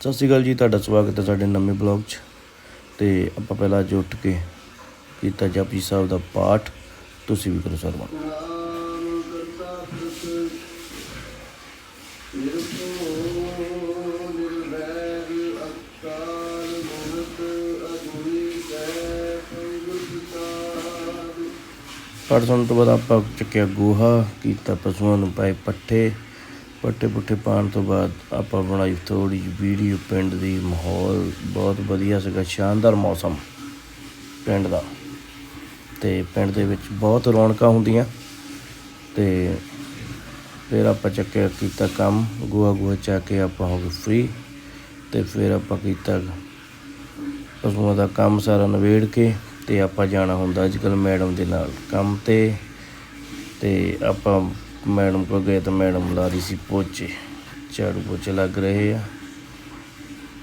ਸਤਿ ਸ਼੍ਰੀ ਅਕਾਲ ਜੀ, ਤੁਹਾਡਾ ਸਵਾਗਤ ਹੈ ਸਾਡੇ ਨਵੇਂ ਬਲੌਗ 'ਚ। ਤੇ ਆਪਾਂ ਪਹਿਲਾਂ ਅੱਜ ਉੱਠ ਕੇ ਕੀਤਾ ਜਪਜੀ ਸਾਹਿਬ ਦਾ ਪਾਠ। ਤੁਸੀਂ ਵੀ ਕਰੋ ਸਰਵਣ ਨਾਮ ਪਾਠ ਸੁਣਨ ਤੋਂ ਬਾਅਦ ਆਪਾਂ ਚੱਕਿਆ ਗੋਹਾ, ਕੀਤਾ ਪਸ਼ੂਆਂ ਨੂੰ ਪਾਏ ਪੱਠੇ। ਪੱਠੇ ਪੁੱਠੇ ਪਾਣ ਤੋਂ ਬਾਅਦ ਆਪਾਂ ਬਣਾਈ ਥੋੜੀ ਜਿਹੀ ਵੀਡੀਓ ਪਿੰਡ ਦੀ ਮਾਹੌਲ। ਬਹੁਤ ਵਧੀਆ ਸੀਗਾ, ਸ਼ਾਨਦਾਰ ਮੌਸਮ ਪਿੰਡ ਦਾ। ਤੇ ਪਿੰਡ ਦੇ ਵਿੱਚ ਬਹੁਤ ਰੌਣਕਾਂ ਹੁੰਦੀਆਂ। ਤੇ ਫਿਰ ਆਪਾਂ ਚੱਕਿਆ, ਕੀਤਾ ਕੰਮ ਗੋਹਾ ਗੋਹਾ ਚੱਕ ਕੇ ਆਪਾਂ ਹੋ ਗਏ ਫ੍ਰੀ ਤੇ ਫਿਰ ਆਪਾਂ ਕੀਤਾ ਪਸ਼ੂਆਂ ਦਾ ਕੰਮ ਸਾਰਾ ਨਵੇੜ ਕੇ ਤੇ ਆਪਾਂ ਜਾਣਾ ਹੁੰਦਾ ਅੱਜ ਕੱਲ੍ਹ ਮੈਡਮ ਦੇ ਨਾਲ ਕੰਮ ਤੇ। ਤੇ ਆਪਾਂ ਮੈਡਮ ਕੋਲ ਗਏ ਤਾਂ ਮੈਡਮ ਲਾ ਰਹੀ ਸੀ ਪੋਚੇ। ਝਾੜੂ ਪੋਚੇ ਲੱਗ ਰਹੇ ਆ।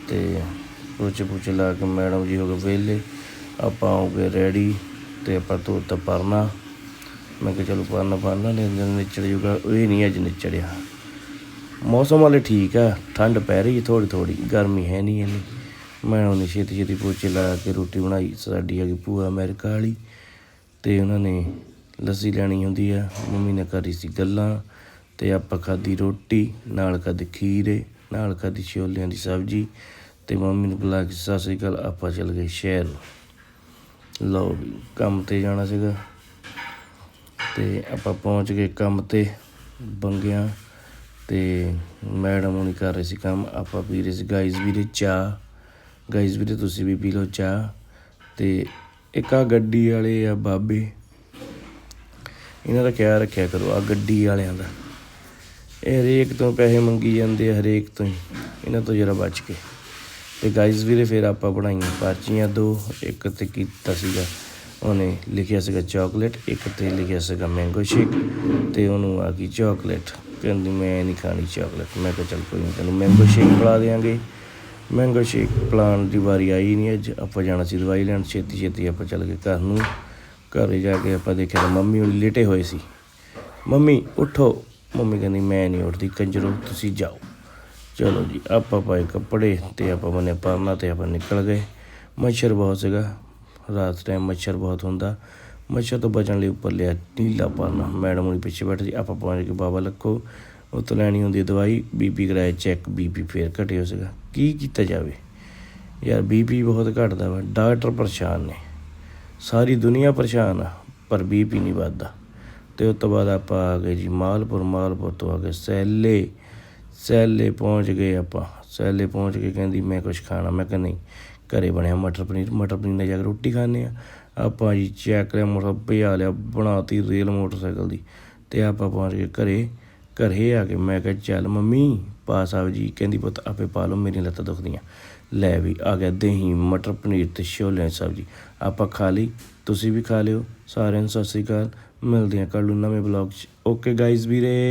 ਤੇ ਪੋਚੇ ਪੋਚੇ ਲਾ ਕੇ ਮੈਡਮ ਜੀ ਹੋ ਗਏ ਵਿਹਲੇ। ਆਪਾਂ ਹੋ ਗਏ ਰੈਡੀ ਤੇ ਆਪਾਂ ਧੋਤਾ ਪਰਨਾ। ਮੈਂ ਕਿਹਾ ਚਲੋ ਪਰਨਾ ਪਰਨਾ ਨੇ ਨਿਚੜ ਜੂਗਾ। ਇਹ ਨਹੀਂ ਅੱਜ ਨਿਚੜਿਆ। ਮੌਸਮ ਵਾਲੇ ਠੀਕ ਆ। ਠੰਡ ਪੈ ਰਹੀ ਥੋੜੀ ਥੋੜੀ ਗਰਮੀ ਹੈ ਨਹੀਂ ਇੰਨੀ। ਮੈਂ ਉਹਨੇ ਛੇਤੀ ਛੇਤੀ ਪੋਚੇ ਲਾ ਕੇ ਰੋਟੀ ਬਣਾਈ। ਸਾਡੀ ਹੈਗੀ ਭੂਆ ਅਮਰੀਕਾ ਵਾਲੀ। ਤੇ ਉਹਨਾਂ ਨੇ ਲੱਸੀ ਲੈਣੀ ਹੁੰਦੀ ਆ। ਮੰਮੀ ਨੇ ਕਰੀ ਸੀ ਗੱਲਾਂ ਤੇ ਆਪਾਂ ਖਾਦੀ ਰੋਟੀ, ਨਾਲ ਖਾਦੀ ਖੀਰੇ, ਨਾਲ ਖਾਦੀ ਛੋਲਿਆਂ ਦੀ ਸਬਜ਼ੀ ਤੇ ਮੰਮੀ ਨੂੰ ਬੁਲਾ ਕੇ ਸਤਿ ਸ੍ਰੀ ਅਕਾਲ, ਆਪਾਂ ਚੱਲ ਗਏ ਸ਼ਹਿਰ। ਲਓ ਵੀ, ਕੰਮ ਤੇ ਜਾਣਾ ਸੀਗਾ ਤੇ ਆਪਾਂ ਪਹੁੰਚ ਗਏ ਕੰਮ ਤੇ, ਬੰਗਿਆਂ ਤੇ ਮੈਡਮ ਹੁਣੀ ਕਰ ਰਹੇ ਸੀ ਕੰਮ, ਆਪਾਂ ਪੀ ਰਹੇ ਸੀ ਗਾਈਜ਼ ਵੀਰੇ ਚਾਹ। ਗਾਈਜ਼ ਵੀਰੇ, ਤੁਸੀਂ ਵੀ ਪੀ ਲਓ ਚਾਹ ਤੇ ਇੱਕ ਆ ਗੱਡੀ ਵਾਲੇ ਆ ਬਾਬੇ। ਇਹਨਾਂ ਦਾ ਖਿਆਲ ਰੱਖਿਆ ਕਰੋ ਆ ਗੱਡੀ ਵਾਲਿਆਂ ਦਾ। ਇਹ ਹਰੇਕ ਤੋਂ ਪੈਸੇ ਮੰਗੀ ਜਾਂਦੇ ਆ, ਹਰੇਕ ਤੋਂ ਹੀ। ਇਹਨਾਂ ਤੋਂ ਜਰਾ ਬਚ ਕੇ। ਤੇ ਗਾਈਜ਼ ਵੀਰੇ, ਫਿਰ ਆਪਾਂ ਬਣਾਈਆਂ ਪਰਚੀਆਂ ਦੋ, ਇੱਕ ਤੇ ਕੀਤਾ ਸੀਗਾ, ਉਹਨੇ ਲਿਖਿਆ ਸੀਗਾ ਚਾਕਲੇਟ ਇੱਕ ਤੇ ਲਿਖਿਆ ਸੀਗਾ ਮੈਂਗੋ ਸ਼ੇਕ ਤੇ ਉਹਨੂੰ ਆ ਗਈ ਚਾਕਲੇਟ ਕਹਿੰਦੀ, ਮੈਂ ਨਹੀਂ ਖਾਣੀ ਚਾਕਲੇਟ ਮੈਂ ਕਿਹਾ, ਚੱਲ ਕੋਈ ਨਹੀਂ, ਤੈਨੂੰ ਮੈਂਗੋ ਸ਼ੇਕ ਪਿਲਾ ਦੇਵਾਂਗੇ ਮੈਂਗੋ ਸ਼ੇਕ ਪਲਾਨ ਦੀ ਵਾਰੀ ਆਈ ਨਹੀਂ ਅੱਜ। ਆਪਾਂ ਜਾਣਾ ਸੀ ਦਵਾਈ ਲੈਣ ਛੇਤੀ ਛੇਤੀ ਆਪਾਂ ਚੱਲ ਗਏ ਘਰ ਨੂੰ। ਘਰੇ ਜਾ ਕੇ ਆਪਾਂ ਦੇਖਿਆ ਤਾਂ ਮੰਮੀ ਹੁਣ ਲੇਟੇ ਹੋਏ ਸੀ। ਮੰਮੀ, ਉਠੋ। ਮੰਮੀ ਕਹਿੰਦੀ, ਮੈਂ ਨਹੀਂ ਉੱਠਦੀ, ਕੰਜਰੋ, ਤੁਸੀਂ ਜਾਓ। ਚਲੋ ਜੀ, ਆਪਾਂ ਪਾਏ ਕੱਪੜੇ ਤੇ ਆਪਾਂ ਬਨੇ ਪਰਨਾ ਤੇ ਆਪਾਂ ਨਿਕਲ ਗਏ। ਮੱਛਰ ਬਹੁਤ ਸੀਗਾ। ਰਾਤ ਟਾਈਮ ਮੱਛਰ ਬਹੁਤ ਹੁੰਦਾ। ਮੱਛਰ ਤੋਂ ਬਚਣ ਲਈ ਉੱਪਰ ਲਿਆ ਨੀਲਾ ਪਰਨਾ। ਮੈਡਮ ਉਹਨੇ ਪਿੱਛੇ ਬੈਠੀ ਸੀ। ਆਪਾਂ ਪਹੁੰਚ ਕੇ ਬਾਬਾ ਲੱਖੋ ਉਹ ਤੋਂ ਲੈਣੀ ਹੁੰਦੀ ਹੈ ਦਵਾਈ। ਬੀਪੀ ਕਰਾਇਆ ਚੈੱਕ ਬੀਪੀ ਫੇਰ ਘਟਿਆ ਸੀਗਾ। ਕੀ ਕੀਤਾ ਜਾਵੇ? ਯਾਰ, ਬੀਪੀ ਬਹੁਤ ਘਟਦਾ ਵਾ। ਡਾਕਟਰ ਪਰੇਸ਼ਾਨ ਨੇ। ਸਾਰੀ ਦੁਨੀਆ ਪਰੇਸ਼ਾਨ ਆ, ਪਰ ਬੀਪੀ ਨਹੀਂ ਵੱਧਦਾ। ਤੇ ਉਸ ਤੋਂ ਬਾਅਦ ਆਪਾਂ ਆ ਗਏ ਜੀ ਮਾਲਪੁਰ ਮਾਲਪੁਰ ਤੋਂ ਆ ਗਏ ਸੈਲੇ। ਸੈਲੇ ਪਹੁੰਚ ਗਏ ਆਪਾਂ। ਸੈਲੇ ਪਹੁੰਚ ਕੇ ਕਹਿੰਦੀ, ਮੈਂ ਕੁਝ ਖਾਣਾ। ਮੈਂ ਕਿਹਾ, ਨਹੀਂ, ਘਰੇ ਬਣਿਆ ਮਟਰ ਪਨੀਰ। ਮਟਰ ਪਨੀਰ ਨਾਲ ਜਾ ਕੇ ਰੋਟੀ ਖਾਣੇ ਆ। ਆਪਾਂ ਜੀ ਚੈੱਕ ਲਿਆ ਮੋਟਰ ਭਜਾ ਲਿਆ, ਬਣਾਤੀ ਰੇਲ ਮੋਟਰਸਾਈਕਲ ਦੀ। ਤੇ ਆਪਾਂ ਪਹੁੰਚ ਗਏ ਘਰੇ। ਘਰੇ ਆ ਕੇ ਮੈਂ ਕਿਹਾ, ਚੱਲ ਮੰਮੀ, ਪਾ ਸਾਹਿਬ ਜੀ, ਕਹਿੰਦੀ, ਪੁੱਤ, ਆਪੇ ਪਾ ਲਓ, ਮੇਰੀਆਂ ਲੱਤਾਂ ਦੁਖਦੀਆਂ। ਲੈ ਵੀ, ਆ ਗਿਆ ਦਹੀਂ, ਮਟਰ, ਪਨੀਰ ਤੇ ਛੋਲੇ ਦੀ ਸਬਜ਼ੀ। ਆਪਾਂ ਖਾ ਲਈ, ਤੁਸੀਂ ਵੀ ਖਾ ਲਿਓ, ਸਾਰਿਆਂ ਨੂੰ ਸਤਿ ਸ੍ਰੀ ਅਕਾਲ। ਮਿਲਦੇ ਹਾਂ ਕੱਲ੍ਹ ਨੂੰ ਨਵੇਂ ਬਲੌਗ 'ਚ। ਓਕੇ ਗਾਇਜ਼ ਵੀਰੇ।